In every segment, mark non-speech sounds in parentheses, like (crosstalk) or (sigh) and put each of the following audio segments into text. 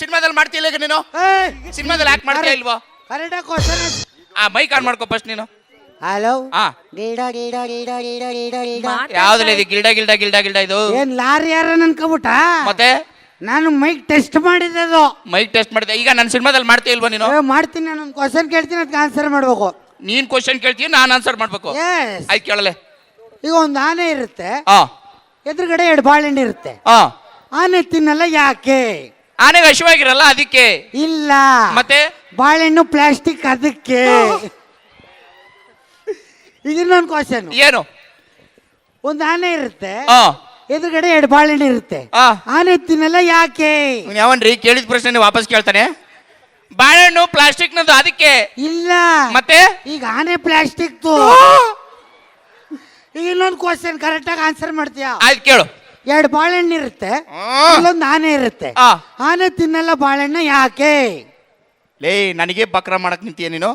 ಸಿನಿಮಾದಲ್ಲಿ ಮಾಡ್ತಿಲ್ಲ ಈಗ ನೀನು? ಸಿನಿಮಾದಲ್ಲಿ ಯಾಕೆ ಮಾಡ್ತೀಯ ಇಲ್ವೋ? ಕರೆಕ್ಟಾಗಿ ಕ್ವಶನ್ ಆ ಮೈಕ್ ಆನ್ ಮಾಡ್ಕೋ ಫಸ್ಟ್ ನೀನು. ಹಲೋ ಹಾ ಗಿಡ ಗಿಡ ಗಿಡ ಡೀಡ ಡೀಡ ಡೀಡ ಯಾವ್ದಿಲ್ಲ ಇದು ಗಿಲ್ಡ ಗಿಲ್ಡ ಗಿಲ್ಡ ಗಿಲ್ಡ ಇದು? ಏನ್ ಲಾರಿ ಯಾರ ಅನ್ಕೋಬಿಟ್ಟ ಮತ್ತೆ? ನಾನು ಮೈಕ್ ಟೆಸ್ಟ್ ಮಾಡಿದ್ದೆ ಅದು ಮೈಕ್ ಟೆಸ್ಟ್ ಮಾಡಿದೆ. ಈಗ ನನ್ನ ಸಿನಿಮಾದಲ್ಲಿ ಮಾಡ್ತೀಯ ಇಲ್ವಾ ನೀನು? ಏ, ಮಾಡ್ತೀನಿ ನಾನು. ಒಂದು ಕ್ವಶನ್ ಕೇಳ್ತೀನಿ ಅದಕ್ಕೆ ಆನ್ಸರ್ ಮಾಡ್ಬೇಕು. ನೀನ್ ಕ್ವಶನ್ ಕೇಳ್ತೀಯ ನಾನು ಆನ್ಸರ್ ಮಾಡ್ಬೇಕು. ಎಸ್ ಆಯ್ತು ಕೇಳಲೆ. ಈಗ ಒಂದು ಆನೆ ಇರುತ್ತೆ. ಹಾ ಎದುರುಗಡೆ ಎರಡು ಬಾಳೆಹಣ್ಣು ಇರುತ್ತೆ. ಹಾ ಆನೆ ತಿನ್ನಲ್ಲ ಯಾಕೆ? ಆನೆಗೆ ಹಸಿವಾಗಿರಲ್ಲ ಅದಕ್ಕೆ? ಇಲ್ಲ. ಮತ್ತೆ? ಬಾಳೆಹಣ್ಣು ಪ್ಲಾಸ್ಟಿಕ್ ಅದಕ್ಕೆ. ಈಗ ಇನ್ನೊಂದು ಕ್ವಶನ್ ಏನು? ಒಂದು ಆನೆ ಇರುತ್ತೆ. ಹಾ ಎದುರುಗಡೆ ಎರಡು ಬಾಳೆಹಣ್ಣು ಇರುತ್ತೆ. ಆನೆ ತಿನ್ನಲ್ಲ ಯಾಕೆ? ಇವ್ನು ಯಾವನ್ರಿ ಕೇಳಿದ ಪ್ರಶ್ನೆ ನೀವು ವಾಪಸ್ ಕೇಳ್ತಾನೆ? ಬಾಳೆಹಣ್ಣು ಪ್ಲಾಸ್ಟಿಕ್ ನದು ಅದಕ್ಕೆ? ಇಲ್ಲ. ಮತ್ತೆ? ಈಗ ಆನೆ ಪ್ಲಾಸ್ಟಿಕ್ ಈಗ ಇನ್ನೊಂದು ಕ್ವಶನ್ ಕರೆಕ್ಟಾಗಿ ಆನ್ಸರ್ ಮಾಡ್ತೀಯಾ? ಆಯ್ತು ಕೇಳು. ಎರಡು ಬಾಳೆಹಣ್ಣು ಇರುತ್ತೆ. ಅಲ್ಲೊಂದು ಇಲ್ಲೊಂದು ಆನೆ ಇರುತ್ತೆ. ಆ. ಆನೆ ತಿನ್ನಲ್ಲ ಬಾಳೆಹಣ್ಣು ಯಾಕೆ? ಲೇ ನನಗೆ ಬಕ್ರ ಮಾಡಕ್ ನಿಂತೀಯ ನೀನು?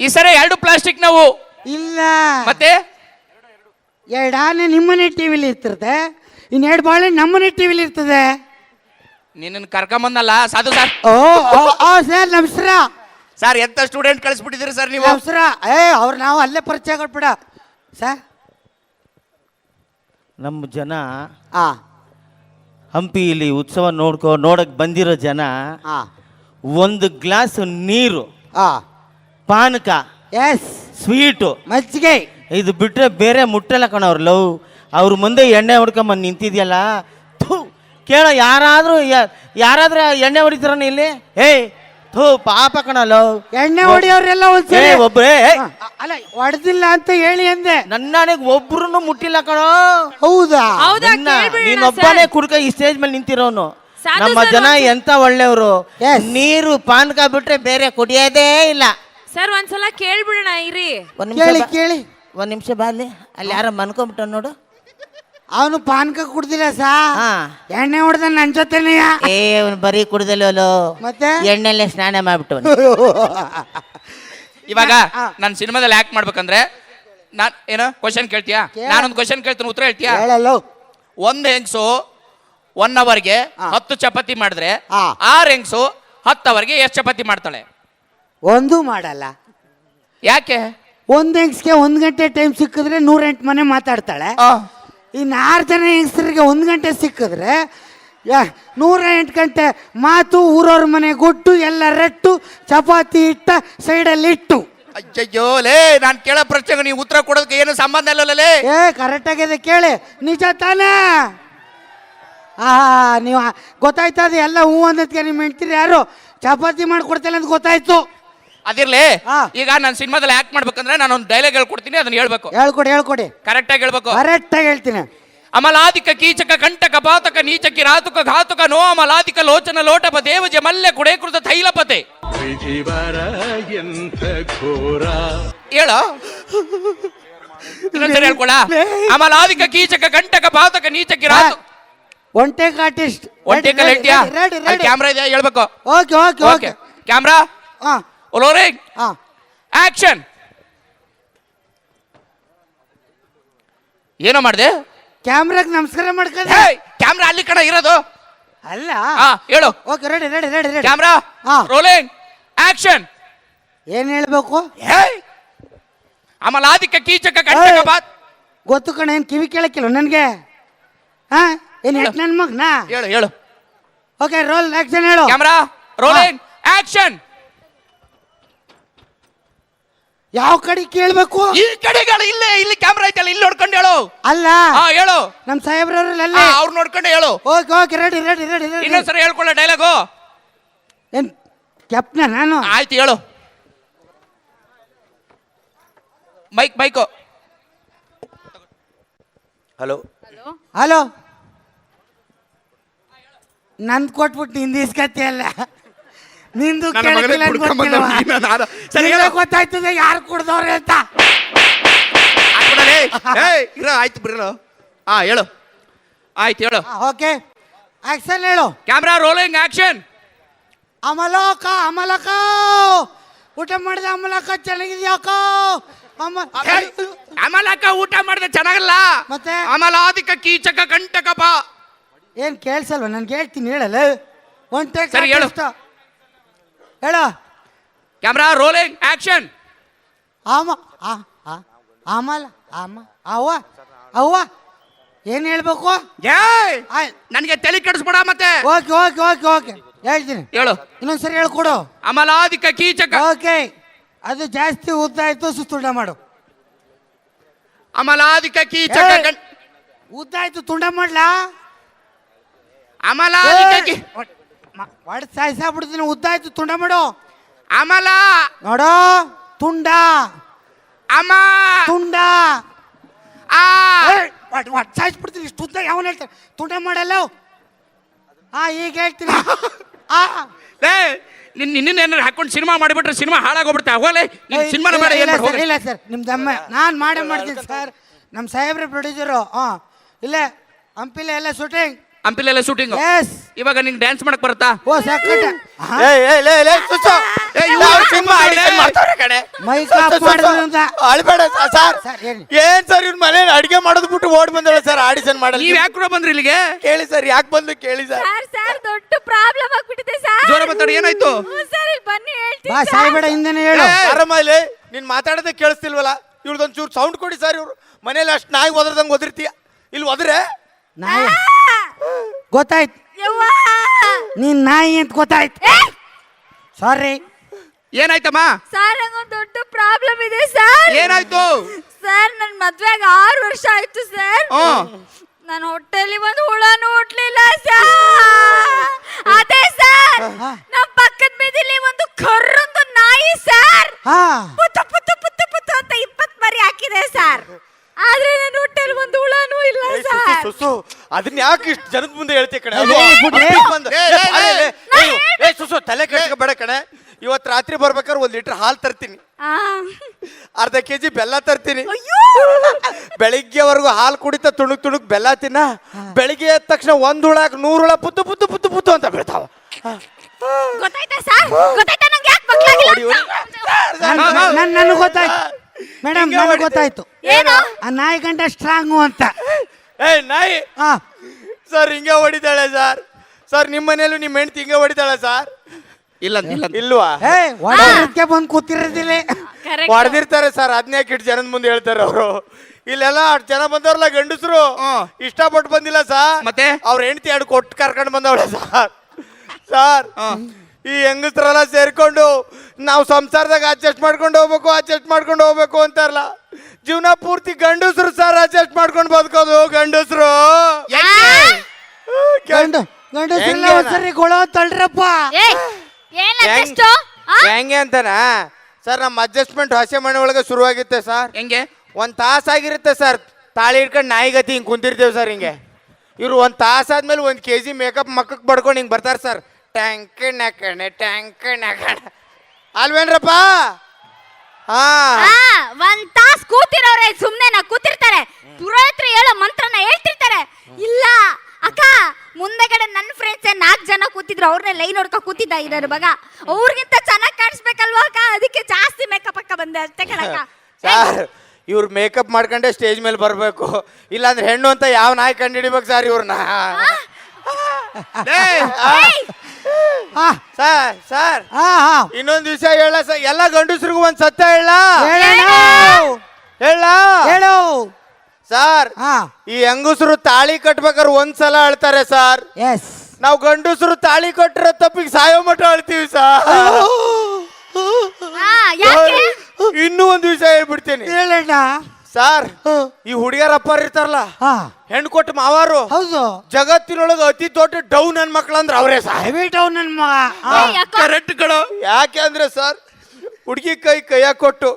ಈ ಸರಿ ಎರಡು ಪ್ಲಾಸ್ಟಿಕ್ ನಾವು. ಇಲ್ಲ. ಮತ್ತೆ? ಎರಡು ಆನೆ ನಿಮ್ಮನೆ ಟಿವಿಲಿ ಇರ್ತದೆ. ಇನ್ನು ಎರಡು ಬಾಳೆಹಣ್ಣು ನಮ್ಮನೆ ಟಿವಿಲಿ ಇರ್ತದೆ. ನಿನ್ನ ಕರ್ಕೊಂಬಂದಲ್ಲ ಸಾಧು ಸರ್. ಓ ಓ, ಓ ಸರ್ ನಮಸ್ಕಾರ ಸರ್ ಎಂತ ಸ್ಟೂಡೆಂಟ್ ಕಳಿಸ್ಬಿಟ್ಟಿದ್ದೀರಿ ಸರ್ ನೀವು? ನಮಸ್ಕಾರ ಏ ಅವ್ರು ನಾವು ಅಲ್ಲೇ ಪರಿಚಯ ಕೊಟ್ಬಿಡ ಸರ್ ನಮ್ಮ ಜನ ಆ. ಇಲ್ಲಿ ಉತ್ಸವ ನೋಡ್ಕೊ ನೋಡಕ್ ಬಂದಿರೋ ಜನ ಆ. ಒಂದು ಗ್ಲಾಸ್ ನೀರು ಆ. ಪಾನಕ ಎಸ್ ಸ್ವೀಟು. ಮಜ್ಜಿಗೆ. ಇದು ಬಿಟ್ರೆ ಬೇರೆ ಮುಟ್ಟಲ್ಲ ಕಣವ್ರ ಲವ್. ಅವ್ರ ಮುಂದೆ ಎಣ್ಣೆ ಹೊಡ್ಕೊಂಬಂದು ನಿಂತಿದ್ಯಲ್ಲ ಥೂ. ಕೇಳೋ ಯಾರಾದರೂ ಯಾರಾದರೂ ಯಾರಾದ್ರೂ ಎಣ್ಣೆ ಹೊಡಿತಾರನ ಇಲ್ಲಿ? ಏಯ್ ಥೂ ಪಾಪ ಕಣ ಲವ್ ಎಣ್ಣೆ ಹೊಡಿಯೋರೆಲ್ಲ ಒಂದ್ಸರಿ. ಏ, ಒಬ್ರೇ ಏ, ಅಲ್ಲ ಹೊಡೆದಿಲ್ಲ ಅಂತ ಹೇಳಿ ಅಂದೆ. ನನ್ನನೆಗೆ ಒಬ್ರು ಮುಟ್ಟಿಲ್ಲ ಕಣೋ. ಹೌದಾ? ಹೌದಾ? ನಿನ್ನ- ನೀನೊಬ್ಬನೇ ಕುಡ್ಕ ಈ ಸ್ಟೇಜ್ ಮೇಲೆ ನಿಂತಿರೋನು. ಸಾಧು ನಮ್ಮ ಸರ್ ಜನ ಎಂತ ಒಳ್ಳೆಯವರು? Yes. ನೀರು ಪಾನಕ ಬಿಟ್ರೆ ಬೇರೆ ಕುಡಿಯೋದೇ ಇಲ್ಲ. ಸರ್ ಒಂದ್ಸಲ ಕೇಳ್ಬಿಡೋಣ ಇರಿ. ಒಂದ್ ನಿಮಿಷ ಕೇಳಿ ಬಾ- ಕೇಳಿ. ಒಂದ್ ನಿಮಿಷ ಬಾಲಿ ಅಲ್ಲಿ. ಯಾರ ಮನ್ಕೊಂಬಿಟ್ಟ ನೋಡು. ಅವನು ಪಾನಕ ಕುಡ್ದಿಲ್ಲ ಸಾ? ಹಾ. ಎಣ್ಣೆ ಹೊಡೆದ ನನ್ ಜೊತೆನೆಯ? ಏ ಅವ್ನು ಬರೀ ಕುಡ್ದಲ್ಲೋ ಮತ್ತೆ? ಎಣ್ಣೆಲ್ಲೇ ಸ್ನಾನ ಮಾಡ್ಬಿಟ್ಟು ಇವಾಗ ಆ. ನಾನು ಸಿನಿಮಾದಲ್ಲಿ ಆಕ್ಟ್ ಮಾಡ್ಬೇಕಂದ್ರೆ ನಾನ್ ಏನೋ ಕ್ವಶನ್ ಕೇಳ್ತೀಯಾ? ಕೇಳ. ನಾನೊಂದು ಕ್ವಶನ್ ಕೇಳ್ತೀನಿ ಉತ್ತರ ಹೇಳ್ತೀಯಾ? ಹೇಳಲ್ಲೋ ಒಂದ್ ಹೆಂಗ್ಸು ಒನ್ ಅವರ್ಗೆ ಹತ್ತು ಚಪಾತಿ ಮಾಡಿದ್ರೆ ಆ. ಆರ್ ಹೆಂಗ್ಸು ಹತ್ತು ಅವರ್ಗೆ ಎಷ್ಟು ಚಪಾತಿ ಮಾಡ್ತಾಳೆ? ಒಂದು ಮಾಡಲ್ಲ. ಯಾಕೆ? ಒಂದ್ ಹೆಂಗ್ಸ್ಗೆ ಒಂದ್ ಗಂಟೆ ಟೈಮ್ ಸಿಕ್ಕಿದ್ರೆ ನೂರೆಂಟು ಮನೆ ಮಾತಾಡ್ತಾಳೆ. ಇನ್ನು ಆರು ಜನ ಹೆಂಗಸರಿಗೆ ಒಂದು ಗಂಟೆ ಸಿಕ್ಕಿದ್ರೆ ಯಾ- ನೂರ ಎಂಟು ಗಂಟೆ ಮಾತು ಊರವ್ರ ಮನೆ ಗೊಟ್ಟು ಎಲ್ಲ ರಟ್ಟು ಚಪಾತಿ ಇಟ್ಟ ಸೈಡಲ್ಲಿ ಇಟ್ಟು. ಅಯ್ಯಯ್ಯೋ ಲೇ ನಾನು ಕೇಳೋ ಪ್ರಶ್ನೆಗೆ ನೀವು ಉತ್ತರ ಕೊಡೋದಕ್ಕೆ ಏನು ಸಂಬಂಧ ಇಲ್ಲ ಲೇ ಏ ಕರೆಕ್ಟ್ ಆಗಿದೆ ಕೇಳಿ. ನಿಜ ತಾನೇ? ಆ ನೀವು ಗೊತ್ತಾಯ್ತದೆ ಎಲ್ಲ ಹೂ ಅಂದ್ರೆ ನಿಮ್ಮ ಹೆಂಡ್ತೀರಿ ಯಾರು? ಚಪಾತಿ ಮಾಡ್ಕೊಡ್ತಿಲ್ಲ ಅಂತ ಗೊತ್ತಾಯ್ತು. ಅದಿರ್ಲಿ. ಆ. ಈಗ ನಾನು ಸಿನಿಮಾದಲ್ಲಿ ಆಕ್ಟ್ ಮಾಡ್ಬೇಕಂದ್ರೆ ನಾನು ಒಂದು ಡೈಲಾಗ್ ಹೇಳ್ಕೊಡ್ತೀನಿ ಅದನ್ನ ಹೇಳ್ಬೇಕು. ಹೇಳ್ಕೊಡಿ ಹೇಳ್ಕೊಡಿ. ಕರೆಕ್ಟ್ ಆಗಿ ಹೇಳ್ಬೇಕು. ಕರೆಕ್ಟಾಗಿ ಹೇಳ್ತೀನಿ. ಅಮಲಾದಿಕ ಕೀಚಕ ಕಂಟಕ ಪಾತಕ ನೀಚಕ ರಾತುಕ ಘಾತುಕ ನೋ ಅಮಲಾದಿಕ ಲೋಚನ ಲೋಟಪ ದೇವಜ ಮಲ್ಲೆ ಕುಡೇಕೃತ ತೈಲಪತೆ. ವಿಧಿವರ ಎಂಥ ಘೋರ. ಹೇಳು. ಇನ್ನೊಂದ್ಸರಿ ಹೇಳ್ಕೊಳ. ಅಮಲಾದಿಕ ಕೀಚಕ ಕಂಟಕ ಪಾತಕ ನೀಚಕ ರಾತು ಒಂಟೆ ಕಾಟಿಸ್ಟ್ ಒಂಟೆ ಕಲ್ ರೆಡಿ ರೆಡಿ ಕ್ಯಾಮ್ರಾ ಇದೆಯಾ? ಹೇಳ್ಬೇಕು. Okay okay okay. Okay. Camera ಹಾ. ಹಾ. ಆಕ್ಷನ್ ಏನೋ ಮಾಡಿದೆ? ಕ್ಯಾಮ್ರಾಗ ನಮಸ್ಕಾರ ಮಾಡ್ಕೊಂಡೆ ಕ್ಯಾಮ್ರಾ ಅಲ್ಲಿ ಕಣ ಇರೋದು. ಅಲ್ಲ. ಹಾ ಹೇಳು. Okay ready ready ready ready camera ಹಾ. ರೋಲಿಂಗ್ ಆಕ್ಷನ್ ಏನ್ ಹೇಳ್ಬೇಕು? ಅಮಲಾದಿಕ ಕೀಚಕ ಕಂಟಕ ಬಾತ್. ಗೊತ್ತು ಕಣ ಏನ್ ಕಿವಿ ಕೇಳಕ್ಕಿಲ್ಲ ನನಗೆ? ಹಾ ಏನ್ ಹೇಳು. ನನ್ನ ನನ್ ಮಗ್ನಾ? ಹೇಳು ಹೇಳು. ಓಕೆ ರೋಲ್ ಆಕ್ಷನ್ ಹೇಳು. ಕ್ಯಾಮ್ರಾ ರೋಲಿಂಗ್ ಆಕ್ಷನ್ ಯಾವ ಕಡೆ ಕೇಳ್ಬೇಕು? ಈ ಕಡೆಗಳು ಇಲ್ಲೇ ಇಲ್ಲಿ ಕ್ಯಾಮ್ರಾ ಐತಲ್ಲ ಇಲ್ಲಿ ನೋಡ್ಕೊಂಡು ಹೇಳು. ಅಲ್ಲ. ಹಾ ಹೇಳು. ನಮ್ ಸಾಹೇಬ್ರಲ್ಲ ಅಲ್ಲೇ. ಅವ್ರು ನೋಡ್ಕೊಂಡು ಹೇಳು. Okay okay ready ready ready ready ಇನ್ನೊಂದ್ಸರಿ ಹೇಳ್ಕೊಳ್ಳೋ ಡೈಲಾಗು ಏನ್ ಕೆಪ್ನ ನಾನು? ಆಯ್ತು ಹೇಳು. Mic mic. ಹಲೋ. ಹಲೋ. ನಂದ್ ಕೊಟ್ಬಿಟ್ಟು ನಿಂದು ಇಸ್ಕತ್ತಿಯಲ್ಲ ನಿಂದು ನನ್ನ ಮಗನೇ ಕೇಳಕ್ಕಿಲ್ಲ ಅಂತ ಕುಡ್ಕೊಂಡ್ ಬಂದ ಗೊತ್ತಿಲ್ವಾ? ಹುಡುಗಿನ ನಾನು. ಸರಿ ನಿಂಗೆ ಹೇಳು. ಗೊತ್ತಾಯ್ತದೆ ಯಾರು ಕುಡ್ದವ್ರೆ ಅಂತ. ಹಾಕ್ಬಿಡಲೇ ಏಯ್ ಇರೋ ಆಯ್ತು ಬಿಡ್ರು ಹಾ ಹೇಳು. ಆಯ್ತು ಹೇಳು. ಓಕೆ. ಆಕ್ಷನ್ ಹೇಳು. Camera rolling action. ಅಮಲಕ ಅಮಲಕ. ಊಟ ಮಾಡಿದ ಅಮಲಕ ಚೆನ್ನಾಗಿದ್ಯಾಕ ಅಮ ಅಮಲಕ್ಕ ಊಟ ಮಾಡಿದ್ರೆ ಚೆನ್ನಾಗಲ್ಲ. ಮತ್ತೆ? ಅಮಲಾದಿಕ ಕೀಚಕ ಕಂಟಕ ಪಾ. ಏನ್ ಕೇಳ್ಸಲ್ವ? ನನ್ಗೆ ಹೇಳ್ತೀನಿ ಹೇಳಲ್ಲ. ಒಂದ್ ಸರಿ, ಹೇಳು. ಹೇಳು. ಕ್ಯಾಮ್ರಾ ರೋಲಿಂಗ್ ಆಕ್ಷನ್ ಆಮ ಆ ಆ ಆಮಲ್ಲ ಆಮ ಅವ್ವ ಅವ್ವ ಏನು ಹೇಳ್ಬೇಕು? ಏಯ್! ಆಯ್. ನನಗೆ ತಲೆ ಕೆಡಿಸ್ಬೇಡ ಮತ್ತೆ. Okay okay okay okay. ಹೇಳ್ತೀನಿ. ಹೇಳು. ಇನ್ನೊಂದ್ಸರಿ ಹೇಳ್ಕೊಡು. ಅಮಲಾದಿಕ ಕೀಚಕ. ಓಕೆ. ಅದು ಜಾಸ್ತಿ ಉದ್ದ ಆಯ್ತು ಸುತ್ತುಂಡ ಮಾಡು. ಅಮಲಾದಿಕ ಕೀಚಕ ಏಯ್! ಗಂ- ಉದ್ದ ಆಯ್ತು ತುಂಡ ಮಾಡ್ಲಾ? ಅಮಲಾದಿಕ ಕೀ ಒಡ್ ಸಾಯಿಸಾಬಿಡ್ತೀನಿ ಉದ್ದ ಆಯ್ತು ತುಂಡ ಮಾಡು ಅಮಲ. ನೋಡೋ ತುಂಡ. ಅಮ. ತುಂಡ. ಆ. ಒಡ್ ಸಾಯಿಸ್ಬಿಡ್ತೀನಿ ಇಷ್ಟು ಉದ್ದ ಯಾವನ್ ಹೇಳ್ತಾರೆ ತುಂಡ ಮಾಡಲ್ಲ ಆ ಈಗ ಹೇಳ್ತೀನಿ. ಆ. ಲೇ ನಿನ್ನ ನಿನ್ನ ಏನಾರು ಹಾಕೊಂಡು ಸಿನಿಮಾ ಮಾಡಿಬಿಟ್ರೆ ಸಿನಿಮಾ ಹಾಳಾಗೋಗ್ಬಿಡ್ತಾ? ಹೋಗಲೇ ನೀನ್ ಸಿನಿಮಾನ ಮಾಡಿ ಇಲ್ಲ ಏನ್ ಸರ್ ಇಲ್ಲ ಸರ್ ನಿಮ್ದಮ್ಮ ನಾನು ಮಾಡೇ ಮಾಡ್ತೀನಿ ಸರ್. ನಮ್ಮ ಸಾಹೇಬ್ರೆ ಪ್ರೊಡ್ಯೂಸರು ಹಾಂ. ಇಲ್ಲೇ ಹಂಪಿಲೇ ಎಲ್ಲ ಶೂಟಿಂಗ್ ಅಂಪಿಲೆಲ್ಲ ಶೂಟಿಂಗ್ ಎಸ್ ಇವಾಗ ನಿಂಗೆ ಡ್ಯಾನ್ಸ್ ಮಾಡಕ್ ಬರುತ್ತಾ? ಓ ಸಕ್ಕಟ ಏ ಏ ಲೇ ಲೇ ಸುಸು. ಏ, ಇವ್ರು ಸಿನಿಮಾ ಮಾಡ್ತಾರೆ. ಆಡಿಷನ್ ಮಾಡ್ತಾವ್ರೆ ಕಣೆ ಮೈಕ್ ಆಫ್. ಮಾಡೋದ್ರಿಂದ ಅಳ್ಬೇಡ ಸರ್ ಸರ್, ಏನ್ ಸರ್ ಇವ್ನ ಮನೇಲಿ ಅಡಿಗೆ ಮಾಡೋದು ಬಿಟ್ಟು ಓಡ್ ಬಂದಳ ಸರ್ ಆಡಿಷನ್ ಮಾಡಲ್ಲ ನೀವ್ ಯಾಕೆ ಕೂಡ ಬಂದ್ರಿ ಇಲ್ಲಿಗೆ? ಕೇಳಿ ಸರ್ ಯಾಕೆ ಬಂದು ಕೇಳಿ ಸರ್? ಸರ್ ಸರ್ ದೊಡ್ಡ ಪ್ರಾಬ್ಲಮ್ ಆಗ್ಬಿಟ್ಟಿದೆ ಸರ್. ಜೋರ ಮಾತಾಡಿ ಏನಾಯ್ತು? ಸರ್ ಇಲ್ಲಿ ಬನ್ನಿ ಹೇಳ್ತೀನಿ ಬಾ. ಸಾಯ್ಬೇಡ ಹಿಂದೆನೆ ಹೇಳು. ಆರಾಮ ಇಲ್ಲಿ? ನೀನ್ ಮಾತಾಡೋದೇ ಕೇಳಿಸ್ತಿಲ್ವಲ್ಲ? ಇವ್ರದೊಂದ್ ಚೂರು ಸೌಂಡ್ ಕೊಡಿ ಸರ್ ಇವ್ರು. ಮನೇಲಿ ಅಷ್ಟು ನಾಯಿ ಒದರ್ದಂಗ್ ಒದಿರ್ತೀಯ. ಇಲ್ಲಿ ಒದ್ರೆ? ನಾಯಿ? ಗೊತ್ತಾಯ್ತು. ನೀನ್ ನಾಯಿ ಅಂತ ಗೊತ್ತಾಯ್ತು. ಸಾರಿ ಏನಾಯ್ತಮ್ಮ? ಸರ್ ನಂಗೊಂದು ದೊಡ್ಡ ಪ್ರಾಬ್ಲಮ್ ಇದೆ ಸರ್ ಏನಾಯ್ತು? ಸರ್ ನನ್ನ ಮದ್ವೆಗೆ ಆರು ವರ್ಷ ಆಯ್ತು ಸರ್. ನನ್ನ ಹೊಟ್ಟೆಲಿ ಒಂದು ಹುಳನೂ ಹುಟ್ಲಿಲ್ಲ ಸರ್ ಅದೇ ಸರ್ ನಮ್ಮ ಪಕ್ಕದ ಬೀದಿಲಿ ಒಂದು ಕರ್ರೊಂದು ನಾಯಿ ಸರ್ ಹಾ. ಪುತ್ತು ಪುತ್ತು ಪುತ್ತು ಪುತ್ತು ಅಂತ ಇಪ್ಪತ್ತು ಮರಿ ಹಾಕಿದೆ ಸರ್ ಆದ್ರೆ ನನ್ನ ಹೊಟ್ಟೆಲ್ ಒಂದು ಹುಳನೂ ಇಲ್ಲ ಸುಸು, ಸರ್. ಸುಸು ಅದನ್ನ ಯಾಕೆ ಇಷ್ಟು ಜನದ ಮುಂದೆ ಹೇಳ್ತೀಯ ಕಣೆ? ಅದು ಬಂದು- ಸುಸು ತಲೆ ಕೆಡ್ಸ್ಕೊಬೇಡ ಕಣೆ. ಇವತ್ತು ರಾತ್ರಿ ಬರ್ಬೇಕಾದ್ರೆ ಒಂದ್ ಲೀಟರ್ ಹಾಲು ತರ್ತೀನಿ. ಆ. ಅರ್ಧ ಕೆಜಿ ಬೆಲ್ಲ ತರ್ತೀನಿ. ಅಯ್ಯೋ. ಬೆಳಿಗ್ಗೆವರೆಗೂ ಹಾಲು ಕುಡಿತಾ ತುಣುಕ್ ತುಣುಕ್ ಬೆಲ್ಲ ತಿನ್ನ. ಬೆಳಿಗ್ಗೆ ಎದ್ದ ತಕ್ಷಣ ಒಂದ್ ಹುಳ ನೂರ್ ಹುಳ ಪುತ್ತು ಪುತ್ತು ಪುತ್ತು ಪುತ್ತು ಅಂತ ಬೀಳ್ತಾವ. ಗೊತ್ತಾಯ್ತಾ ಸರ್? ಗೊತ್ತಾಯ್ತಾ ನಂಗೆ ಯಾಕೆ ಮಕ್ಕಳಾಗಿಲ್ಲ ಹೊಡಿ, ಹೊಡಿ. ನನ್ ನನಗೆ ಗೊತ್ತಾಯ್ತು. ಮೇಡಮ್ ನನಗೆ ಗೊತ್ತಾಯ್ತು. ಏನು? ಆ ನಾಯಿ ಕಂಡ ಸ್ಟ್ರಾಂಗು ಅಂತ. ಏಯ್ ನಾಯಿ! ಹಾ ಸರ್ ಹಿಂಗೆ ಹೊಡಿತಾಳೆ ಸರ್. ಸರ್ ನಿಮ್ಮ ಮನೇಲೂ ನಿಮ್ಮ ಹೆಂಡತಿ ಹಿಂಗೆ ಹೊಡಿತಾಳೆ ಸರ್? ಇಲ್ಲ ಇಲ್ಲ. ಇಲ್ವಾ? ಏ ಬಂದು ಕೂತಿರೋದಿಲ್ಲ. ಕರೆಕ್ಟ್ ಹೊಡೆದಿರ್ತಾರೆ ಸರ್ ಅದನ್ನೇ ಕಿಟ್ ಜನದ ಮುಂದೆ ಹೇಳ್ತಾರೆ ಅವರು. ಇಲ್ಲೆಲ್ಲ ಅಷ್ಟು ಜನ ಬಂದವ್ರಲ್ಲ ಗಂಡಸರು. ಹ್ಮ್. ಇಷ್ಟಪಟ್ಟು ಬಂದಿಲ್ಲ ಸರ್. ಮತ್ತೆ? ಅವ್ರ ಹೆಂಡತಿ ಎರಡು ಕೊಟ್ಟು ಕರ್ಕೊಂಡು ಬಂದವಳೆ ಸರ್. ಸರ್ ಈ ಹೆಂಗಸ್ರೆಲ್ಲ ಸೇರಿಕೊಂಡು ನಾವು ಸಂಸಾರದಾಗ ಅಡ್ಜಸ್ಟ್ ಮಾಡ್ಕೊಂಡು ಹೋಗ್ಬೇಕು ಅಡ್ಜಸ್ಟ್ ಮಾಡ್ಕೊಂಡು ಹೋಗ್ಬೇಕು ಅಂತಾರಲ್ಲ. ಜೀವನ ಪೂರ್ತಿ ಗಂಡಸರು ಸರ್ ಅಡ್ಜಸ್ಟ್ ಮಾಡ್ಕೊಂಡು ಬದುಕೋದು ಗಂಡಸರು. ಗಂಡು ಒಂದ್ಸರಿ ಗೊಳ ತಳ್ರಪ್ಪ. ಏ ಏನ್ ಅಡ್ಜಸ್ಟು ಹೆಂಗೆ ಅಂತಾನ? ಸರ್ ನಮ್ಮ ಅಡ್ಜಸ್ಟ್ಮೆಂಟ್ ಹಸೆ ಮನೆ ಒಳಗೆ ಶುರುವಾಗಿತ್ತೆ ಸರ್. ಹೆಂಗೆ? ಒಂದು ತಾಸ ಆಗಿರುತ್ತೆ ಸರ್. ತಾಳಿ ಹಿಡ್ಕೊಂಡು ನಾಯಿಗತಿ ಹಿಂಗೆ ಕುಂತಿರ್ತೇವೆ ಸರ್ ಹಿಂಗೆ. ಇವ್ರು ಒಂದು ತಾಸ ಆದ್ಮೇಲೆ ಒಂದ್ ಕೆ ಜಿ ಮೇಕಪ್ ಮಕ್ಕಕ್ಕೆ ಬಡ್ಕೊಂಡು ಹಿಂಗೆ ಬರ್ತಾರೆ ಸರ್. ಟ್ಯಾಂಕ್ ನಕಣೆ ಟ್ಯಾಂಕ್ ನಕಣ ಅಲ್ವೇನ್ರಪ್ಪ? ಹಾ. ಆ ಒಂದ್ ತಾಸ್ ಕೂತಿರೋರೆ ಸುಮ್ನೆ ನಾ ಕೂತಿರ್ತಾರೆ. ಪುರೋಹಿತರು ಹೇಳೋ ಮಂತ್ರನ ಹೇಳ್ತಿರ್ತಾರೆ. ಇಲ್ಲ ಅಕ್ಕ ಮುಂದೆಗಡೆ ನನ್ನ ಫ್ರೆಂಡ್ಸ್ ನಾಲ್ಕು ಜನ ಕೂತಿದ್ರು ಅವ್ರನ್ನೇ ಲೈನ್ ನೋಡ್ಕೊ ಕೂತಿದ್ದ ಇರೋರು ಮಗ. ಅವ್ರಿಗಿಂತ ಚೆನ್ನಾಗಿ ಕಾಣಿಸ್ಬೇಕಲ್ವಾ ಅಕ್ಕ? ಅದಕ್ಕೆ ಜಾಸ್ತಿ ಮೇಕಪ್ ಅಕ್ಕ ಬಂದೆ ಅಷ್ಟೇ ಕಣಕ್ಕ. ಸರ್ ಇವ್ರು ಮೇಕಪ್ ಮಾಡ್ಕೊಂಡೆ ಸ್ಟೇಜ್ ಮೇಲೆ ಬರಬೇಕು. ಇಲ್ಲಾಂದ್ರೆ ಹೆಣ್ಣು ಅಂತ ಯಾವ ನಾಯಿ ಕಂಡು ಹಿಡಿಬೇಕು ಸರ್ ಇವ್ರನ್ನ ಹಾ ಸರ್ ಸರ್. ಹಾ ಹಾ ಇನ್ನೊಂದ್ ದಿವಸ ಹೇಳ ಸರ್ ಎಲ್ಲ ಗಂಡಸ್ರಿಗೂ ಒಂದ್ ಸತ್ಯ ಹೇಳ. ಹೇಳ. ಹೇಳು. ಸರ್ ಹಾ ಈ ಹೆಂಗಸರು ತಾಳಿ ಕಟ್ಬೇಕಾದ್ರೆ ಒಂದ್ಸಲ ಅಳ್ತಾರೆ ಸರ್. ಎಸ್ ನಾವು ಗಂಡಸರು ತಾಳಿ ಕಟ್ಟಿರೋ ತಪ್ಪಿಗೆ ಸಾಯೋ ಮಟ್ಟ ಅಳ್ತೀವಿ ಸರ್. ಹಾ, ಯಾಕೆ? ಇನ್ನೂ ಒಂದು ವಿಷಯ ಹೇಳ್ಬಿಡ್ತೀನಿ. ಹೇಳೋಣ ಸರ್ ಈ ಹುಡುಗಿಯರ ಅಪ್ಪಾರ ಇರ್ತಾರಲ್ಲ ಹಾ. ಹೆಣ್ಣು ಕೊಟ್ಟು ಮಾವಾರು ಹೌದು. ಜಗತ್ತಿನೊಳಗೆ ಅತಿ ದೊಡ್ಡ ಡೌ ನನ್ ಮಕ್ಳು ಅಂದ್ರೆ ಅವರೇ ಸರ್. ಹೆವಿ ಡೌನ್ ನನ್ ಮಗ. ಯಾಕೋ? ಕರೆಕ್ಟ್ ಕಣೋ ಯಾಕೆ ಅಂದ್ರೆ ಸರ್ ಹುಡುಗಿ ಕೈ ಕೈಯ ಕೊಟ್ಟು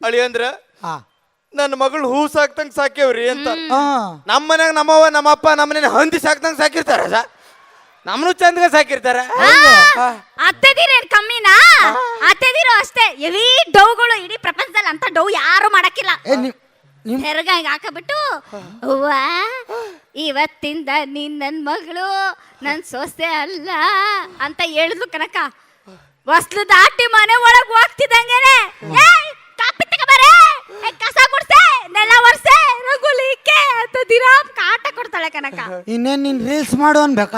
ಅಳಿ ಅಂದ್ರೆ ಹಾ. ನನ್ನ ಮಗಳು ಹೂ ಸಾಕ್ತಂಗ್ ಸಾಕ್ಯವ್ರಿ ಅಂತ. ಹಾ. ನಮ್ಮ ಮನ್ಯಾಗ ನಮ್ಮವ್ವ ನಮ್ಮಪ್ಪ ನಮ್ಮನೆ ಹಂದಿ ಸಾಕ್ತಂಗ್ ಸಾಕಿರ್ತಾರ ಸರ್. ನಮ್ಮನು ಚಂದಗ ಸಾಕಿರ್ತಾರ. ಅತ್ತೆದಿರೇನ್ ಕಮ್ಮಿನಾ? ಅತ್ತೆದೀರು ಅಷ್ಟೇ ಎವಿ ಡೌಗಳು ಇಡೀ ಪ್ರಪಂಚದಲ್ಲಿ ಅಂತ ಡೌ ಯಾರು ಮಾಡಕ್ಕಿಲ್ಲ. ಹೆರಗ ಹಾಕಬಿಟ್ಟು ಅವ್ವ ಇವತ್ತಿಂದ ನೀನ್ ನನ್ ಮಗಳು ನನ್ ಸೊಸೆ ಅಲ್ಲ ಅಂತ ಹೇಳಿದ್ಲು ಕನಕ. ಹೊಸ್ಲು ದಾಟಿ ಮನೆ ಒಳಗ್ ಹೋಗ್ತಿದ್ದಂಗೆನೆ. ಇನ್ನೇನ್ ನೀನ್ ರೀಲ್ಸ್ ಮಾಡು ಅನ್ಬೇಕು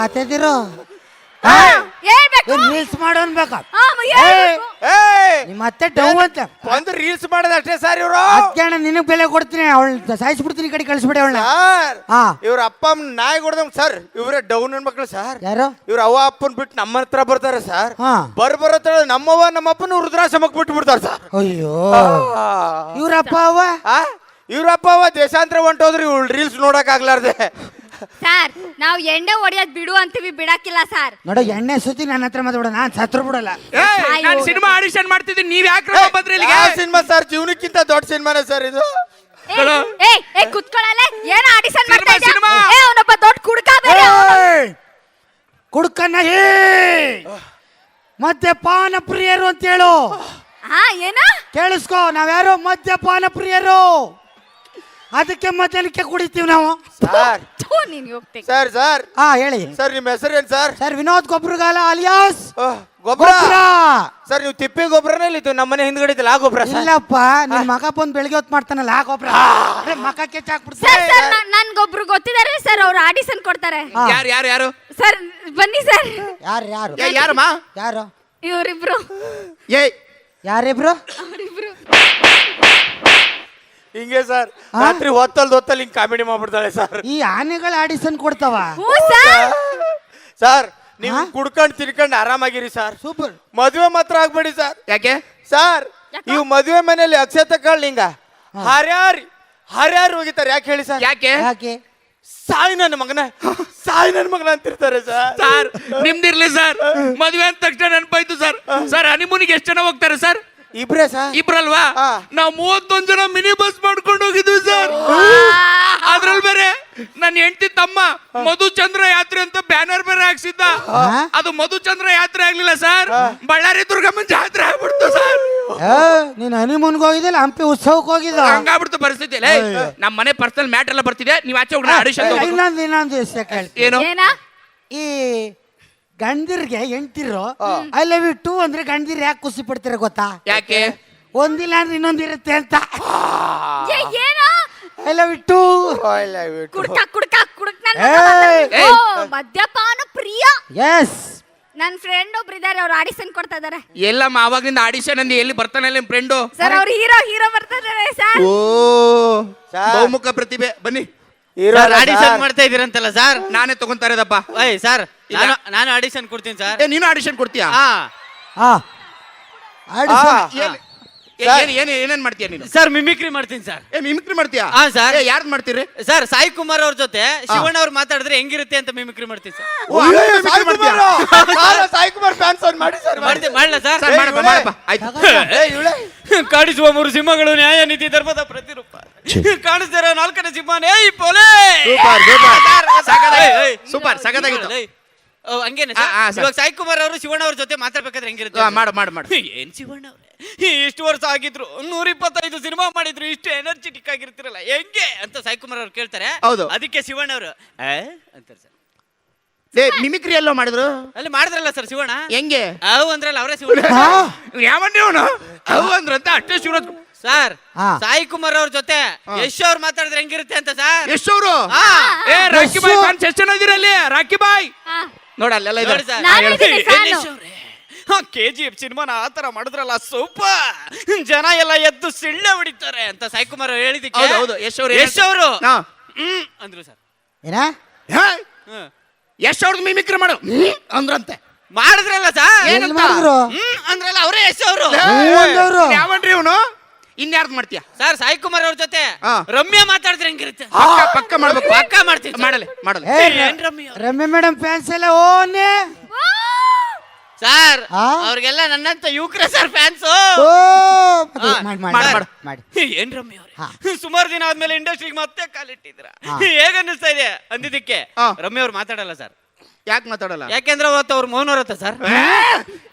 ಹೇಳ್ಬೇಕು. ರೀಲ್ಸ್ ಮಾಡೋನ್ ಬೇಕಾ? ಹಾ, ಹೇಳ್ಬೇಕು. ಏಯ್ ನಿಮ್ಮ ಅತ್ತೆ ಡೌ ಅಂತ. ಒಂದು ರೀಲ್ಸ್ ಮಾಡೋದು ಅಷ್ಟೇ ಸರ್ ಇವರು. ಅದ್ಕೇಣ ನಿನಗ್ ಬೆಲೆ ಕೊಡ್ತೀನಿ ಅವಳ ಸಾಯಿಸ್ಬಿಡ್ತೀನಿ ಈ ಕಡೆ ಕಳಿಸ್ಬಿಡಿ ಅವಳ ಸರ್ ಹಾ. ಇವ್ರ ಅಪ್ಪ ಅಮ್ಮ ನಾಯಿ ಹೊಡೆದಂಗ್ ಸರ್ ಇವರೇ ಡೌನ್ ಮಕ್ಕಳು ಸರ್. ಯಾರು? ಇವ್ರ ಅವ್ವ ಅಪ್ಪನ್ ಬಿಟ್ಟು ನಮ್ಮ ಹತ್ರ ಬರ್ತಾರೆ ಸರ್. ಹಾ. ಬರ್ ಬರತ್ತ ನಮ್ಮವ್ವ ನಮ್ಮ ಅಪ್ಪನ ವೃದ್ರಾಶ್ರಮಕ್ಕೆ ಬಿಟ್ಟು ಬಿಡ್ತಾರೆ ಸರ್. ಅಯ್ಯೋ. ಇವ್ರಪ್ಪ ಅವ್ವ? ಇವ್ರ ಅಪ್ಪ ಅವ್ವ ದೇಶಾಂತರ ಹೊಂಟೋದ್ರಿ ಇವ್ಳು ರೀಲ್ಸ್ ನೋಡಕ್ ಆಗ್ಲಾರ್ದೆ. ಸರ್ ನಾವು ಎಣ್ಣೆ ಹೊಡಿಯೋದ್ ಬಿಡು ಅಂತೀವಿ ಬಿಡಕ್ಕಿಲ್ಲ ಸರ್. ನೋಡ ಎಣ್ಣೆ ಸುತ್ತಿ ನನ್ನ ಹತ್ರ ಮಾತಾಡ ನಾನ್ ಸತ್ರು ಬಿಡಲ್ಲ. ನಾನು ಸಿನಿಮಾ ಆಡಿಷನ್ ಮಾಡ್ತಿದ್ದೀನಿ ನೀವ್ ಯಾಕೆ ಬಂದ್ರಿ ಇಲ್ಲಿಗೆ? ಯಾವ ಸಿನಿಮಾ ಸರ್? ಜೀವನಕ್ಕಿಂತ ದೊಡ್ಡ ಸಿನಿಮಾನೇ ಸರ್ ಇದು? ಏ, ಏ ಏ ಕುತ್ಕೊಳ್ಳಲ್ಲ ಏನ್ ಆಡಿಷನ್ ಸಿನಿಮಾ, ಮಾಡ್ತಾ ಇದ್ಯಾ? ಸಿನಿಮಾ. ಏ ಅವನೊಬ್ಬ ದೊಡ್ಡ ಕುಡ್ಕ ಬೇರೆ ಅವ್ನು. ಕುಡ್ಕನ್ನ ಹೇ! ಮದ್ಯಪಾನ ಪ್ರಿಯರು ಅಂತ ಹೇಳು. ಹಾ ಏನ? ಕೇಳಿಸ್ಕೋ ನಾವ್ಯಾರು ಮದ್ಯಪಾನ ಪ್ರಿಯರು? ಅದಕ್ಕೆ ಮಧ್ಯಾಹ್ನಕ್ಕೆ ಕುಡಿತೀವಿ ನಾವು. ಸರ್. ಥೂ ನೀನ್ ಹೋಗ್ತೀನಿ. Sir sir. ಹಾ ಹೇಳಿ. ಸರ್ ನಿಮ್ಮ ಏನ್ ಸರ್? ಸರ್ ವಿನೋದ್ ಗೊಬ್ಬರಗಾಲ ಅಲಿಯಾಸ್. ಓಹ್, ಗೊಬ್ಬರ ಗೊಬ್ಬರ ಸರ್ ನೀವು ತಿಪ್ಪಿ ಗೊಬ್ಬರನೇ ನಮ್ಮ ನಮ್ಮನೆ ಹಿಂದ್ಗಡೆ ಇದ್ದಲ್ಲ ಆ ಗೊಬ್ಬರ ಸರ್. ಇಲ್ಲಪ್ಪ ನಿನ್ ಮಗ ಬಂದ್ ಬೆಳಿಗ್ಗೆ ಹೊತ್ತು ಮಾಡ್ತಾನಲ್ಲ ಆ ಗೊಬ್ಬರ ಅರೆ, ಮಕ ಸರ್ ಕೆಚ್ಚಾಕ್ಬಿಡ್ತಾರೆ ಸರ್. ನನ್- ನನ್ಗೊಬ್ರು ಗೊತ್ತಿದಾರೆ ಸರ್ ಅವ್ರು ಆಡಿಷನ್ ಕೊಡ್ತಾರೆ. ಯಾರು ಯಾರು ಯಾರು? ಸರ್ ಬನ್ನಿ ಸರ್. ಯಾರು ಯಾರು? ಏ, ಯಾರಮ್ಮ? ಯಾರು? ಇವರಿಬ್ರು. ಏ ಯಾರಿಬ್ರು? ಅವರಿಬ್ರು. ಹಿಂಗೆ ಸರ್. ರಾತ್ರಿ ಹೊತ್ತಲ್ ಹೊತ್ತಲ್ ಹಿಂಗ್ ಕಾಮಿಡಿ ಮಾಡ್ಬಿಡ್ತಾಳೆ ಸರ್. ಈ ಆನೆಗಳ ಆಡಿಸನ್ ಕೊಡ್ತಾವ. ಹ್ಞೂ ಸರ್. ಸರ್ ನೀವು ಕುಡ್ಕೊಂಡು ತಿರ್ಕೊಂಡ್ ಆರಾಮಾಗಿರಿ ಸರ್. ಸೂಪರ್. ಮದುವೆ ಮಾತ್ರ ಆಗ್ಬೇಡಿ ಸರ್. ಯಾಕೆ? ಸರ್ ಇವ್ ಮದುವೆ ಮನೆಯಲ್ಲಿ ಅಕ್ಷಯ ತಕೊಳ್ಳಿ ಹಿಂಗ ಹರ್ಯಾರಿ ಹರ್ಯಾರು ಹೋಗಿತಾರೆ ಯಾಕೆ ಹೇಳಿ ಸರ್? ಯಾಕೆ? ಯಾಕೆ? ಸಾಯಿ ನನ್ನ ಮಗನ. ಸಾಯ್ ನನ್ನ ಮಗನ ಅಂತಿರ್ತಾರೆ ಸರ್. Sir ನಿಮ್ದಿರ್ಲಿ sir. ಮದುವೆ ಅಂದ ತಕ್ಷಣ ನೆನಪಾಯ್ತು ಸರ್. ಸರ್ ಹನಿಮೂನಿಗೆ ಎಷ್ಟು ಜನ ಹೋಗ್ತಾರೆ ಸರ್? ಇಬ್ರೇ ಸರ್? ಇಬ್ರಲ್ವಾ? ಹಾ. ನಾವು ಮೂವತ್ತೊಂದ್ ಜನ ಮಿನಿ ಬಸ್ ಮಾಡ್ಕೊಂಡು ಹೋಗಿದ್ವಿ ಸರ್. ಅದ್ರಲ್ಲಿ ಬೇರೆ ನನ್ನ ಹೆಂಡತಿ ತಮ್ಮ ಮಧುಚಂದ್ರ ಯಾತ್ರೆ ಅಂತ ಬ್ಯಾನರ್ ಬೇರೆ ಹಾಕ್ಸಿದ್ದ. ಅದು ಮಧುಚಂದ್ರ ಯಾತ್ರೆ ಆಗ್ಲಿಲ್ಲ ಸರ್. ಬಳ್ಳಾರಿ ದುರ್ಗಮ್ಮನ ಜಾತ್ರೆ ಆಗ್ಬಿಡ್ತು ಸರ್. ನೀನು ನೀನ್ ಹನಿಮೂನ್ಗೆ ಹೋಗಿದ್ದಿಲ್ಲ ಹಂಪಿ ಉತ್ಸವಕ್ಕೆ ಹೋಗಿದ್ದ ಹಂಗಾಗ್ಬಿಡ್ತು ಪರಿಸ್ಥಿತಿ. ಲೇ, ನಮ್ಮ ಮನೆ ಪರ್ಸನಲ್ ಮ್ಯಾಟ್ ಎಲ್ಲ ಬರ್ತಿದೆ. ನೀವ್ ಆಚೆ ಹೋಗಿ ಆಡಿಷನ್ ಇನ್ನೊಂದು ಇನ್ನೊಂದು ಏನು? ಏನ? ಈ ಗಂಡಿರ್ಗೆ ಹೆಂಡ್ತಿರು ಐ ಲವ್ ಯು ಟೂ ಅಂದ್ರೆ ಗಂಡಿರ್ ಯಾಕೆ ಖುಷಿ ಪಡ್ತೀರ ಗೊತ್ತಾ? ಯಾಕೆ? ಒಂದಿಲ್ಲ ಅಂದ್ರೆ ಇನ್ನೊಂದಿರುತ್ತೆ ಅಂತ. ಏ, ಏನ? ಐ ಲವ್ ಯು ಟೂ ಕುಡ್ಕ ಕುಡ್ಕ ಕುಡ್ಕ ನನ್ ಏಯ್! ಮಗ ಬಂದ- ಓ, ಮದ್ಯಪಾನ ಪ್ರಿಯ. ಎಸ್ ನನ್ ಫ್ರೆಂಡ್ ಒಬ್ರು ಇದಾರೆ ಅವ್ರು ಆಡಿಷನ್ ಕೊಡ್ತಾ ಇದಾರೆ. ಎಲ್ಲಮ್ಮ ಅವಾಗಿಂದ ಆಡಿಷನ್ ಅಂದಿ ಎಲ್ಲಿ ಬರ್ತಾನೆ ನಿಮ್ ಫ್ರೆಂಡು ಸರ್ ಅವ್ರು ಹೀರೋ ಹೀರೋ ಬರ್ತಾ ಇದಾರೆ ಸರ್. ಓ. ಸರ್. ಬಹುಮುಖ ಪ್ರತಿಭೆ. ಬನ್ನಿ. ಆಡಿಷನ್ ಮಾಡ್ತಾ ಇದೀರಂತಲ್ಲ ಸರ್ ನಾನೇ ತಗೊಂತಾ ಇರೋದಪ್ಪ ಏಯ್ ಸರ್. ನಾನು ನಾನು ಆಡಿಷನ್ ಕೊಡ್ತೀನಿ ಸರ್ ಏ ನೀನು ಆಡಿಷನ್ ಕೊಡ್ತೀಯಾ? ಹಾ. ಹಾ. ಆಡಿಷನ್ ಏನ್- ಏ, ಏನ್ ಏನ್ ಏನೇನ್ ಮಾಡ್ತೀಯ ನೀನು? ಸರ್ ಮಿಮಿಕ್ರಿ ಮಾಡ್ತೀನಿ ಸರ್ ಏ ಮಿಮಿಕ್ರಿ ಮಾಡ್ತೀಯಾ? ಹಾ, ಸರ್. ಯಾರ್ದು ಮಾಡ್ತೀರಿ? ಸರ್ ಸಾಯಿ ಕುಮಾರ್ ಅವ್ರ ಜೊತೆ ಶಿವಣ್ಣ ಅವ್ರು ಮಾತಾಡಿದ್ರೆ ಹೆಂಗಿರುತ್ತೆ ಅಂತ ಮಿಮಿಕ್ರಿ ಮಾಡ್ತೀನಿ ಸರ್ ಓ, ಹಂಗೆ mimicry ಮಾಡ್ತೀಯಾ? ಸಾಯಿ ಕುಮಾರ್ ಫ್ಯಾನ್ಸ್ ಅವ್ರು. ಮಾಡಿ ಸರ್ ಮಾಡ್ತೀನಿ ಮಾಡ್ಲಾ ಸರ್ ಸರ್, ಮಾಡಪ್ಪ ಮಾಡಪ್ಪ ಆಯ್ತು. ಕಾಣಿಸುವ ಮೂರು ಸಿಂಹಗಳು ನ್ಯಾಯ ನೀತಿ ಧರ್ಮದ ಪ್ರತಿರೂಪ. ಕಾಣಿಸ್ತಾರ ನಾಲ್ಕನೇ ಸಿಂಹನೇ ಈ ಪೊಲೆ ಸೂಪರ್ ಸೂಪರ್. ಸಖತ್ತಾಗಿ- ಏಯ್, ಏಯ್. ಸೂಪರ್ ಸಖತ್ತಾಗಿತ್ತು ಏಯ್, ಓ, ಹಂಗೇನೆ ಆ, ಆ, ಸರ್. ಇವಾಗ ಸಾಯಿ ಕುಮಾರ್ ಅವರು ಶಿವಣ್ಣ ಅವ್ರ ಜೊತೆ ಮಾತಾಡ್ಬೇಕಾದ್ರೆ ಹೆಂಗಿರುತ್ತೆ ಆ, ಮಾಡು ಮಾಡು ಮಾಡು. ಏನ್ ಶಿವಣ್ಣ ಅವ್ರೆ? ಇಷ್ಟು ವರ್ಷ ಆಗಿದ್ರು ನೂರ ಇಪ್ಪತ್ತೈದು ಸಿನಿಮಾ ಮಾಡಿದ್ರು ಇಷ್ಟು ಎನರ್ಜೆಟಿಕ್ ಆಗಿರ್ತಿರಲ್ಲ ಹೆಂಗೆ ಅಂತ ಸಾಯಿ ಕುಮಾರ್ ಅವ್ರು ಕೇಳ್ತಾರೆ. ಹೌದು. ಅದಕ್ಕೆ ಶಿವಣ್ಣ ಅವರು ಅಂತಾರೆ ಸರ್. ಏ ಮಿಮಿಕ್ರಿ ಎಲ್ಲೋ ಮಾಡಿದ್ರು? ಅಲ್ಲಿ ಮಾಡಿದ್ರಲ್ಲ ಸರ್ ಶಿವಣ್ಣ? ಹೆಂಗೆ? ಅವು ಅಂದ್ರಲ್ಲ ಅವರೇ ಶಿವಣ್ಣ. ಯಾವನ್ರಿ ಅವನು? ಅವು ಅಂದ್ರಂತ ಅಷ್ಟೇ ಶಿವರಾಜ್ ಸರ್ ಹಾ. ಸಾಯಿ ಕುಮಾರ್ ಅವ್ರ ಜೊತೆ ಯಶ್ ಅವ್ರು ಮಾತಾಡಿದ್ರೆ ಹೆಂಗಿರುತ್ತೆ ಅಂತ ಸರ್? ಯಶ್ ಹಾ. ಏ ರಾಕಿ ಬಾಯ್ ಯಶು. ಫ್ಯಾನ್ಸ್ ಎಷ್ಟು ಜನ ಇದೀರ ಅಲ್ಲಿ? ರಾಕಿ ಬಾಯ್? ಹಾ. ನೋಡ ಅಲ್ಲೆಲ್ಲ ನೋಡಿ ಇದ್ದಾರೆ ಸರ್. ನಾನು ಇದ್ದೀನಿ ಫ್ಯಾನು. ಕೆ ಜಿ ಎಫ್ ಸಿನಿಮಾನ ಆ ತರ ಮಾಡಿದ್ರಲ್ಲ ಸೂಪರ್. ಜನ ಎಲ್ಲ ಎದ್ದು ಸಿಳ್ಳೆ ಹೊಡಿತಾರೆ ಅಂತ ಸಾಯಿ ಕುಮಾರ್ ಅವ್ರು ಹೇಳಿದಕ್ಕೆ ಹೌದು, ಹೌದು. ಯಶ್ ಅವ್ರು ಯಶ್ ಅವರು. ಹಾ. ಹ್ಮ್ ಅಂದ್ರು ಸರ್. ಏನ? ಹಾ? ಎಷ್ಟ್ ಅವ್ರದ್ದು ಮಿಮಿಕ್ರಿ ಮಾಡು. ಅಂದ್ರಂತೆ. ಮಾಡಿದ್ರಲ್ಲ ಸರ್? ಏನ್ ಮಾಡಿದ್ರು? ಹ್ಮ್ ಅಂದ್ರಲ್ಲ ಅವರೇ ಯಶ್ ಅವರು. ಅಂದವ್ರು. ಯಾವನ್ರಿ ಇವನು? ಇನ್ಯಾರ್ದು ಮಾಡ್ತೀಯ? ಸರ್ ಸಾಯಿ ಕುಮಾರ್ ಅವ್ರ ಜೊತೆ ಹಾ. ರಮ್ಯಾ ಮಾತಾಡಿದ್ರೆ ಹೆಂಗಿರುತ್ತೆ? ಪಕ್ಕ ಪಕ್ಕ ಮಾಡ್ಬೇಕು. ಪಕ್ಕ ಮಾಡ್ತೀನಿ ಮಾಡಲಿ ಮಾಡಲಿ. ಏ, ಏನ್ ರಮ್ಯಾ ಅವ್ರೆ? ರಮ್ಯ ಮೇಡಮ್ ಫ್ಯಾನ್ಸ್ ಎಲ್ಲ ಓನೇ. ಸರ್ ಹಾ? ಅವ್ರಿಗೆಲ್ಲ ನನ್ನಂತ ಯುವಕರ ಸರ್ ಫ್ಯಾನ್ಸ್ ಓ ಹಾ, ಮಾಡಿ ಮಾಡು, ಮಾಡಿ. ಮಾಡು. ಮಾಡಿ. ಏನ್ ರಮ್ಯ ಹಾ. ಅವ್ರೆ ಸುಮಾರು ದಿನ ಆದ್ಮೇಲೆ ಇಂಡಸ್ಟ್ರಿಗೆ ಮತ್ತೆ ಕಾಲಿಟ್ಟಿದ್ರ ಹಾ. ಹೇಗ ಅನ್ನಿಸ್ತಾ ಇದೆ ಅಂದಿದ್ದಕ್ಕೆ? ಹಾ. ರಮ್ಯ ಅವ್ರು ಮಾತಾಡಲ್ಲ ಸರ್. ಯಾಕೆ ಮಾತಾಡಲ್ಲ? ಯಾಕೆಂದ್ರೆ ಅವತ್ತು ಅವ್ರು ಮೌನವ್ರತ್ತ ಸರ್.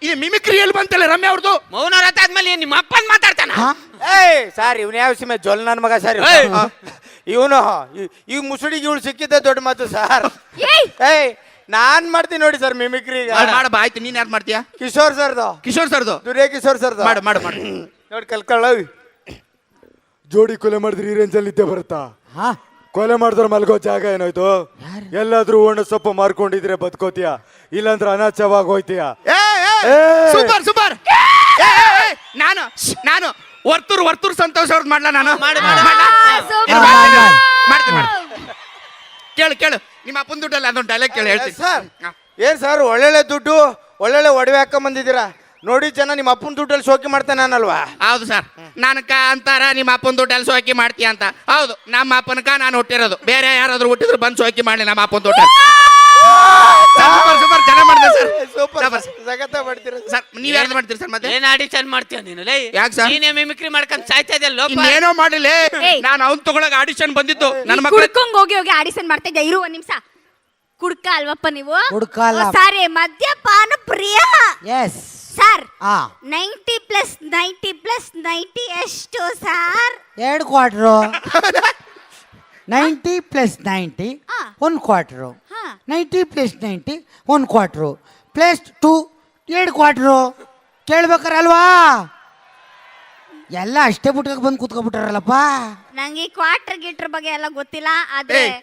ಈ ಮಿಮಿಕ್ರಿ ಎಲ್ಲಿ ಬಂತಲ್ಲ ರಮ್ಯ ಅವ್ರದ್ದು ಮೌನವ್ರತ ಆದ್ಮೇಲೆ ಏನ್ ನಿಮ್ಮ ಅಪ್ಪನ್ ಮಾತಾಡ್ತಾನ? ಏಯ್ ಸರ್ ಇವನ್ ಯಾವ ಸಿಮೆ ಜೊಲ್ ನನ್ ಮಗ ಸರ್. ಇವನು? ಈ ಮುಸುಡಿಗೆ ಇವಳು ಸಿಕ್ಕಿದ್ದೆ ದೊಡ್ಡ ಮಾತು ಸರ್. ಏಯ್! ಏಯ್ ನಾನ್ ಮಾಡ್ತೀನಿ ನೋಡಿ ಸರ್ ಮಿಮಿಕ್ರಿ ಈಗ. ಮಾಡಪ್ಪ ಆಯ್ತು. ನೀನ್ ಯಾರು ಮಾಡ್ತೀಯಾ? ಕಿಶೋರ್ ಸರ್ದು. ಕಿಶೋರ್ ಸರ್ದು? ದುರ್ಯ ಕಿಶೋರ್ ಸರ್ದು. ಮಾಡು ಮಾಡು ಮಾಡು. ನೋಡಿ ಕಲ್ಕೊಳ್ಳ ಜೋಡಿ ಕೊಲೆ ಮಾಡಿದ್ರೆ ಈ ರೇಂಜಲ್ಲಿ ನಿದ್ದೆ ಬರುತ್ತಾ? ಹಾ. ಕೊಲೆ ಮಾಡಿದ್ರೆ ಮಲ್ಗೋ ಜಾಗ ಏನಾಯ್ತು? ಎಲ್ಲಾದ್ರೂ ಒಣ ಸೊಪ್ಪು ಮಾರ್ಕೊಂಡಿದ್ರೆ ಬದುಕೋತೀಯ? ಇಲ್ಲಾಂದ್ರೆ ಅನಾಚವಾಗಿ ಹೋಯ್ತೀಯ? ಏ, ಏ, ಏ. Super super! ಏ, ಏ, ನಾನು ನಾನು. ವರ್ತೂರ್ ವರ್ತೂರ್ ಸಂತೋಷ ಅವ್ರದ್ದು ಮಾಡ್ಲಾ ನಾನು? ಮಾಡ್ಲಾ? ಸೂಪರ್. ಇದು ಮಾಡ್ತೀನಿ, ಮಾಡ್ತೀನಿ ಮಾಡ್ತೀನಿ. ಕೇಳು ಕೇಳು. ನಿಮ್ಮ ಅಪ್ಪನ ದುಡ್ಡಲ್ಲ ಅದೊಂದು ಡೈಲಾಗ್ ಕೇಳಿ ಹೇಳ್ತೀನಿ. ಸರ್ ಹಾ. ಏನ್ ಸರ್ ಒಳ್ಳೊಳ್ಳೆ ದುಡ್ಡು ಒಳ್ಳೊಳ್ಳೆ ಒಡವೆ ಹಾಕೊಂಡ್ ಬಂದಿದ್ದೀರಾ? ನೋಡಿ ಜನ ನಿಮ್ಮ ಅಪ್ಪನ ದುಡ್ಡಲ್ಲಿ ಶೋಕಿ ಮಾಡ್ತಾನೆ ನಾನಲ್ವಾ? ಹೌದು ಸರ್. ನನಕ ಅಂತಾರ ನಿಮ್ಮ ಅಪ್ಪನ ದುಡ್ಡಲ್ಲಿ ಸೋಕಿ ಮಾಡ್ತೀಯ ಅಂತ. ಹೌದು ನಮ್ಮ ಅಪ್ಪನಕ ನಾನು ಹುಟ್ಟಿರೋದು. ಬೇರೆ ಯಾರಾದ್ರೂ ಹುಟ್ಟಿದ್ರು ಬಂದು ಸೋಕಿ ಮಾಡಲಿ ನಮ್ಮ ಅಪ್ಪನ ದುಡ್ಡಲ್ಲಿ. Super super. ಜನ ಮಾಡಿದೆ ಸರ್. ಸೂಪರ್. Super sir. ನೀವ್ ಯಾರು ಮಾಡ್ತೀರಿ ಸರ್ ಮತ್ತೆ? ಏನ್ ಆಡಿಷನ್ ಮಾಡ್ತೀಯ ನೀನು? ಲೇ ಯಾಕ್ sir? ನೀನೇ ಮಿಮಿಕ್ರಿ ಮಾಡ್ಕೊಂಡು ಸಾಯ್ತಾ ಇದೆಯಲ್ಲ ಲೋಪ? ಇನ್ನೇನೋ ಮಾಡಿಲ್ಲ ಏಯ್. ನಾನು ಅವ್ನ್ ತಗೊಳಕ್ ಆಡಿಷನ್ ಬಂದಿತ್ತು ನನ್ನ ನೀನ್ ಮಕ್ಕಳು ಕುಡ್ಕೊಂಡ್ ಹೋಗಿ ಹೋಗಿ ಆಡಿಷನ್ ಮಾಡ್ತಾ ಇದ್ದೆ ಇರು ಒಂದ್ ನಿಮಿಷ. ಕುಡ್ಕ ಅಲ್ವಪ್ಪ ನೀವು? ಕುಡ್ಕ ಅಲ್ಲ. ಸಾರಿ ಮದ್ಯಪಾನ ಪ್ರಿಯ. ಎಸ್ ಸರ್ ಆ. Ninety plus ninety plus ninety ಎಷ್ಟು ಸರ್? ಎರಡು ಕ್ವಾರ್ಟ್ರು. (laughs) ನೈಂಟಿ ಪ್ಲಸ್ ನೈಂಟಿ ಆ. ಒಂದು ಕ್ವಾರ್ಟ್ರು. ಹಾ. ನೈಂಟಿ ಪ್ಲಸ್ ನೈಂಟಿ ಒಂದು ಕ್ವಾರ್ಟ್ರು. ಪ್ಲಸ್ ಟು ಎರಡು ಕ್ವಾರ್ಟ್ರು ಕೇಳ್ಬೇಕಾರಲ್ವಾ? ಎಲ್ಲ ಅಷ್ಟೇ ಬಿಟ್ಕೊಂಡು ಬಂದು ಕುತ್ಕೊಬಿಟ್ರಲ್ಲಪ್ಪ ನಂಗೆ ಈ ಕ್ವಾರ್ಟರ್ ಗೀಟ್ರ್ ಬಗ್ಗೆ ಎಲ್ಲ ಗೊತ್ತಿಲ್ಲ ಆದ್ರೆ ಏಯ್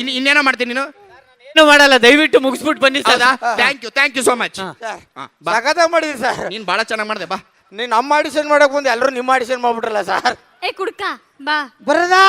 ಇನ್ ಇನ್ನೇನೋ ಮಾಡ್ತೀನಿ ನೀನು? ಏನು ಮಾಡಲ್ಲ ದಯವಿಟ್ಟು ಮುಗಿಸ್ಬಿಟ್ಟು ಬನ್ನಿ ಸರ್ ಹೌದಾ. Thank you thank you so much ಸಖತ್ತ ಮಾಡಿದ್ರಿ ಸರ್. ನೀನು ಬಹಳ ಚೆನ್ನಾಗಿ ಮಾಡಿದೆ ಬಾ. ನೀನ್ ನಮ್ಮ ಆಡಿಷನ್ ಮಾಡಕ್ ಬಂದು ಎಲ್ಲರೂ ನಿಮ್ಮ ಆಡಿಷನ್ ಮಾಡ್ಬಿಟ್ರಲ್ಲ ಸರ್. ಏ ಕುಡ್ಕ ಬಾ. ಬರದಾ?